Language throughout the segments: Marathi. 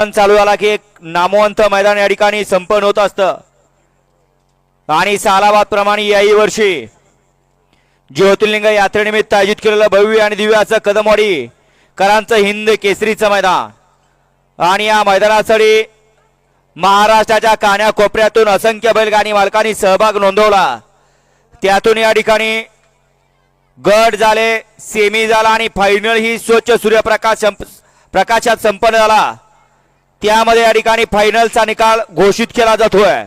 चालू झाला की एक नामवंत मैदान या ठिकाणी संपन्न होत असतं. आणि सालाबाद प्रमाणे याही वर्षी ज्योतिर्लिंग यात्रेनिमित्त आयोजित केलेलं भव्य आणि दिव्याचं कदमवाडी करांचं हिंद केसरीचं मैदान. आणि या मैदानासाठी महाराष्ट्राच्या कान्या कोपऱ्यातून असंख्य बैलगाडी मालकांनी सहभाग नोंदवला. त्यातून या ठिकाणी गट झाले सेमी झाला आणि फायनल ही स्वच्छ सूर्यप्रकाश संप- प्रकाशात संपन्न झाला. त्यामध्ये या ठिकाणी फायनलचा निकाल घोषित केला जातोय.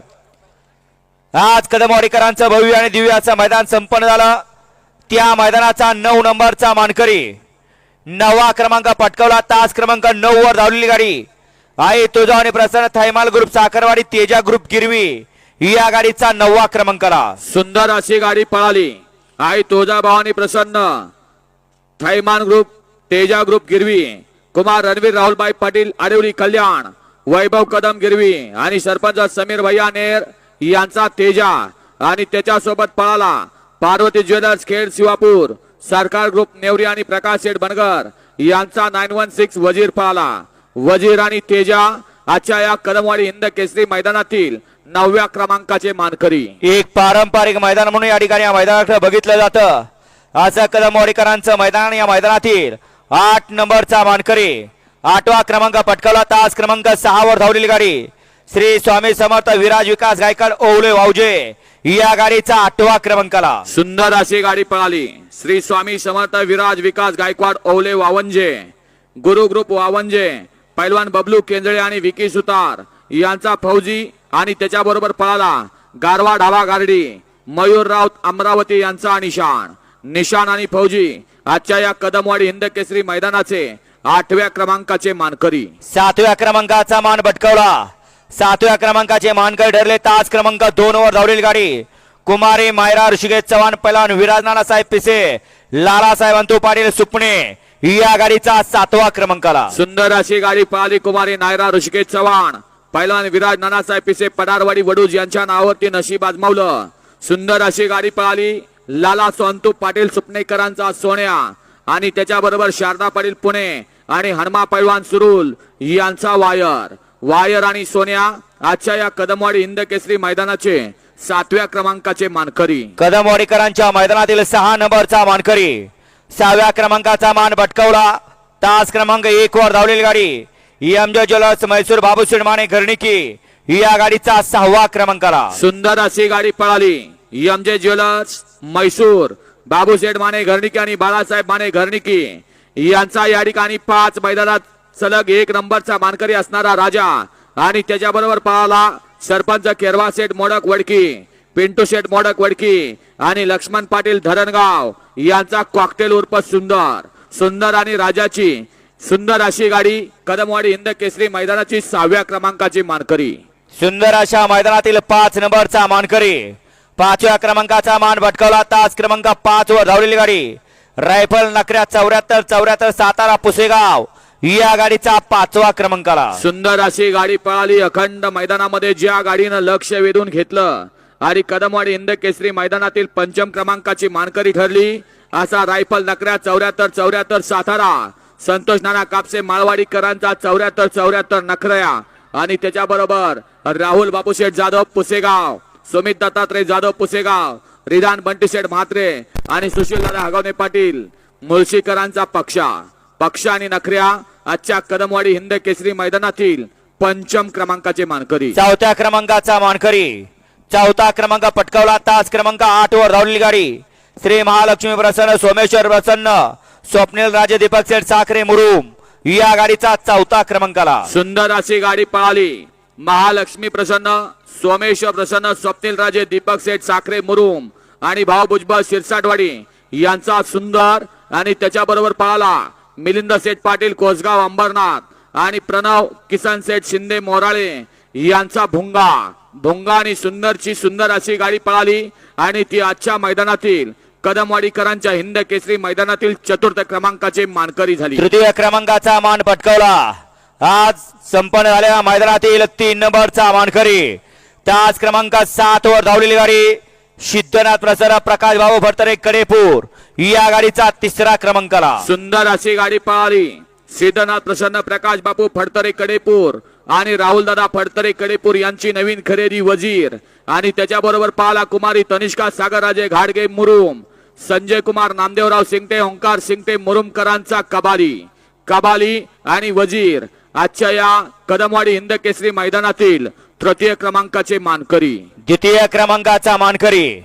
आज कदमवाडीकरांचं भव्य आणि दिव्य असं मैदान संपन्न झालं. त्या मैदानाचा नऊ नंबरचा मानकरी नवा क्रमांक पटकवला. तास क्रमांक नऊ वर धावलेली गाडी आहे तुझा आणि प्रसन्न थैमाल ग्रुप साखरवाडी तेजा ग्रुप गिरवी. या गाडीचा नववा क्रमांकाला. सुंदर अशी गाडी पळाली. आई तोजा भावानी प्रसन्न थैमान ग्रुप तेजा ग्रुप गिरवी. कुमार रणवीर राहुलबाई पाटील आडिवली कल्याण वैभव कदम गिरवी आणि सरपंच समीर भैया नेर यांचा तेजा आणि त्याच्यासोबत पळाला पार्वती ज्वेलर्स खेड शिवापूर सरकार ग्रुप नेवरी आणि प्रकाश शेठ बनगर यांचा नाईन वन सिक्स वजीर पळाला. वजीर आणि तेजा आजच्या या कदमवाडी हिंद केसरी मैदानातील नवव्या क्रमांकाचे मानकरी. एक पारंपरिक मैदान म्हणून या ठिकाणी या मैदानाकडे बघितलं जातं. असं कदमवाडीकरांचं मैदान या मैदानातील आठ नंबरचा मानकरी. आठवा क्रमांक पटकावला. तास क्रमांक सहा वर धावलेली गाडी. श्री स्वामी समर्थ विराज विकास गायकड ओवले वावजे. या गाडीचा आठवा क्रमांकाला. सुंदर अशी गाडी पळाली. श्री स्वामी समर्थ विराज विकास गायकवाड ओवले वावंजे. गुरु ग्रुप वावंजे. पैलवान बबलू केंजळे आणि विकी सुतार यांचा फौजी आणि त्याच्याबरोबर पळाला गारवा ढावा गारडी मयूर राऊत अमरावती यांचा निशाण. निशाण आणि फौजी आजच्या या कदमवाडी हिंद केसरी मैदानाचे आठव्या क्रमांकाचे मानकरी. सातव्या क्रमांकाचा मान भटकवला. सातव्या क्रमांकाचे मानकर ठरले. तास क्रमांक दोन वर धावलेली गाडी. कुमारी मायरा ऋषिकेश चव्हाण पैलवान विराज नानासाहेब पिसे लालासाहेब अंतू पाटील सुपणे या गाडीचा सातवा क्रमांकाला. सुंदर अशी गाडी पळाली कुमारी नायरा ऋषिकेश चव्हाण पैलवान विराज नानासाहेब पिसे पडारवाडी वडूज यांच्या नावावरती नशीब आजमावलं. सुंदर अशी गाडी पळाली लाला सोंतू पाटील सुपणेकरांचा सोन्या आणि त्याच्याबरोबर शारदा पाटील पुणे आणि हनुमा पैलवान सुरुल यांचा वायर. वायर आणि सोन्या आजच्या या कदमवाडी हिंद केसरी मैदानाचे सातव्या क्रमांकाचे मानकरी. कदमवाडीकरांच्या मैदानातील सहा नंबरचा मानकरी. सहाव्या क्रमांकाचा मान भटकवला. तास क्रमांक एक वर धावलेली गाडी. एमजे ज्वेलर्स म्हैसूर बाबूशेठ माने घरणिकी या गाडीचा सहावा क्रमांकाला. सुंदर अशी गाडी पळाली. M J jewellers Mysore Babusheth Mane Gharniki आणि बाळासाहेब माने घरणिकी यांचा या ठिकाणी पाच मैदानात सलग एक नंबरचा मानकरी असणारा राजा आणि त्याच्याबरोबर पळाला सरपंच केरवा शेठ मोडक वडकी पिंटू शेठ मोडक वडकी आणि लक्ष्मण पाटील धरणगाव. यांचा कॉकटेल उर्फ सुंदर सुंदर आणि राजाची सुंदर अशी गाडी कदमवाडी हिंद केसरी मैदानाची सहाव्या क्रमांकाची मानकरी. सुंदर अशा मैदानातील पाच नंबरचा मानकरी. पाचव्या क्रमांकाचा मान भटकवला. तास क्रमांक पाच वर धावलेली गाडी. रायफल नकऱ्या चौऱ्याहत्तर चौऱ्याहत्तर सातारा पुसेगाव या गाडीचा पाचवा क्रमांकाला. सुंदर अशी गाडी पळाली. अखंड मैदानामध्ये ज्या गाडीनं लक्ष वेधून घेतलं आणि कदमवाडी हिंद केसरी मैदानातील पंचम क्रमांकाची मानकरी ठरली. असा रायफल नकऱ्या चौऱ्याहत्तर चौऱ्याहत्तर सातारा संतोष नाना कापसे माळवाडीकरांचा चौऱ्याहत्तर चौऱ्याहत्तर नखऱ्या. आणि त्याच्याबरोबर राहुल बापूशेठ जाधव पुसेगाव. सुमित दत्तात्रय जाधव पुसेगाव रिदान बंटीशेठ म्हात्रे आणि सुशील दादा हगवणे पाटील मुळशीकरांचा पक्षा. पक्ष आणि नखऱ्या आजच्या कदमवाडी हिंद केसरी मैदानातील पंचम क्रमांकाचे मानकरी. चौथ्या क्रमांकाचा मानकरी. चौथा क्रमांक पटकावला तास क्रमांक आठ वर धावलेली गाडी श्री महालक्ष्मी प्रसन्न सोमेश्वर प्रसन्न स्वप्नील राजे दीपक सेठ साखरे मुरुम. या गाडीचा चौथा क्रमांकाला. सुंदर अशी गाडी पळाली. महालक्ष्मी प्रसन्न सोमेश्वर प्रसन्न स्वप्नील राजे दीपक सेठ साखरे मुरुम आणि भाऊ भुजबळ शिरसाटवाडी यांचा सुंदर आणि त्याच्याबरोबर पळाला मिलिंद सेठ पाटील कोसगाव अंबरनाथ आणि प्रणव किसन सेठ शिंदे मोराळे यांचा भुंगा. भुंगा आणि सुंदरची सुंदर अशी गाडी पळाली आणि ती आजच्या मैदानातील कदमवाडीकरांच्या हिंद केसरी मैदानातील चतुर्थ क्रमांकाचे मानकरी झाली. तृतीय क्रमांकाचा मान पटकावला. आज संपन्न झालेल्या मैदानातील तीन नंबरचा मानकरी त्याच क्रमांक सात वर धावलेली गाडी सिद्धनाथ प्रसन्न प्रकाश भाऊ भरतरे कडेपूर. या गाडीचा तिसरा क्रमांकाला. सुंदर अशी गाडी पळाली सिद्धनाथ प्रसन्न प्रकाश बापू फडतरे कडेपूर आणि राहुल दादा फडतरे कडेपूर यांची नवीन खरेदी वजीर. आणि त्याच्याबरोबर पाला कुमारी तनिष्का सागरराजे घाडगे मुरुम. संजय कुमार नामदेवराव सिंगटे ओंकार सिंगटे मुरुमकरांचा कबाली. कबाली आणि वजीर. आजच्या या कदमवाडी हिंद केसरी मैदानातील तृतीय क्रमांकाचे मानकरी. द्वितीय क्रमांकाचा मानकरी.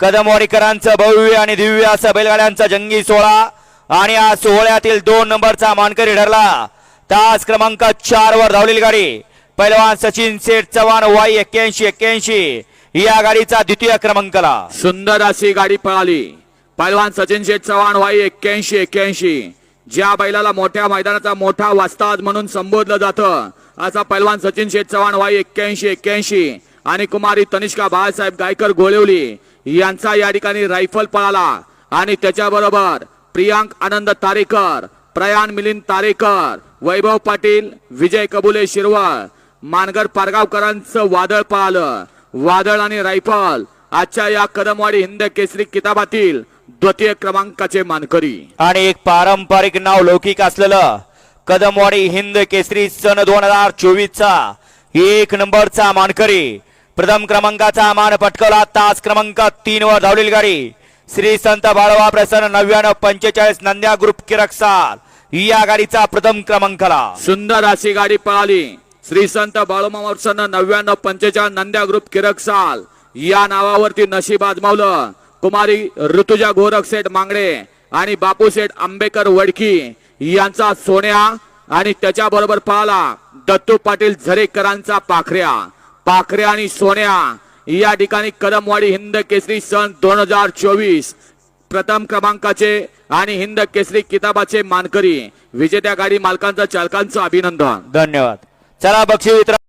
कदमवाडीकरांचं भव्य आणि दिव्य असं बैलगाड्यांचा जंगी सोहळा आणि या सोहळ्यातील दोन नंबरचा मानकरी ठरला. तास क्रमांक चार वर धावलेली गाडी. पैलवान सचिन सेठ चव्हाण वाई एक्क्याऐंशी एक्क्याऐंशी. या गाडीचा द्वितीय क्रमांकाला. सुंदर अशी गाडी पळाली. पैलवान सचिन शेठ चव्हाण वाई एक्क्याऐंशी एक्क्याऐंशी. ज्या बैलाला मोठ्या मैदानाचा मोठा वास्ताद म्हणून संबोधलं जातं असा पैलवान सचिन शेठ चव्हाण वाई एक्क्याऐंशी एक्क्याऐंशी. आणि कुमारी तनिष्का बाळासाहेब गायकर गोळवली यांचा या ठिकाणी रायफल पळाला. आणि त्याच्याबरोबर प्रियांक आनंद तारेकर प्रयाण मिलिंद तारेकर वैभव पाटील विजय कबुले शिरवळ मानगर पारगावकरांचं वादळ पळालं. वादळ आणि रायफल आजच्या या कदमवाडी हिंद केसरी किताबातील द्वितीय क्रमांकाचे मानकरी. आणि एक पारंपरिक नाव लौकिक असलेलं कदमवाडी हिंद केसरी सन दोन हजार चोवीस चा एक नंबरचा मानकरी. प्रथम क्रमांकाचा मान पटकवला. तास क्रमांक तीन वर धावलेली गाडी. श्री संत बाळवा प्रसन्न नव्याण्णव पंचेचाळीस नंद्या ग्रुप किरकसाल. या गाडीचा प्रथम क्रमांकाला. सुंदर अशी गाडी पळाली. श्री संत बाळूमावर्सन नव्याण्णव पंचेचाळीस नंद्या ग्रुप किरकसाल. या नावावरती नशीब आजमावलं. कुमारी ऋतुजा गोरख सेठ मांगडे आणि बापू सेठ आंबेकर वडकी यांचा सोन्या आणि त्याच्याबरोबर पाहला दत्तू पाटील झरेकरांचा पाखऱ्या. पाखऱ्या आणि सोन्या. या ठिकाणी कदमवाडी हिंद केसरी सन दोन हजार चोवीस. प्रथम क्रमांकाचे आणि हिंद केसरी किताबाचे मानकरी. विजेत्या गाडी मालकांचं चालकांचं अभिनंदन. धन्यवाद. चला बक्षी वितरण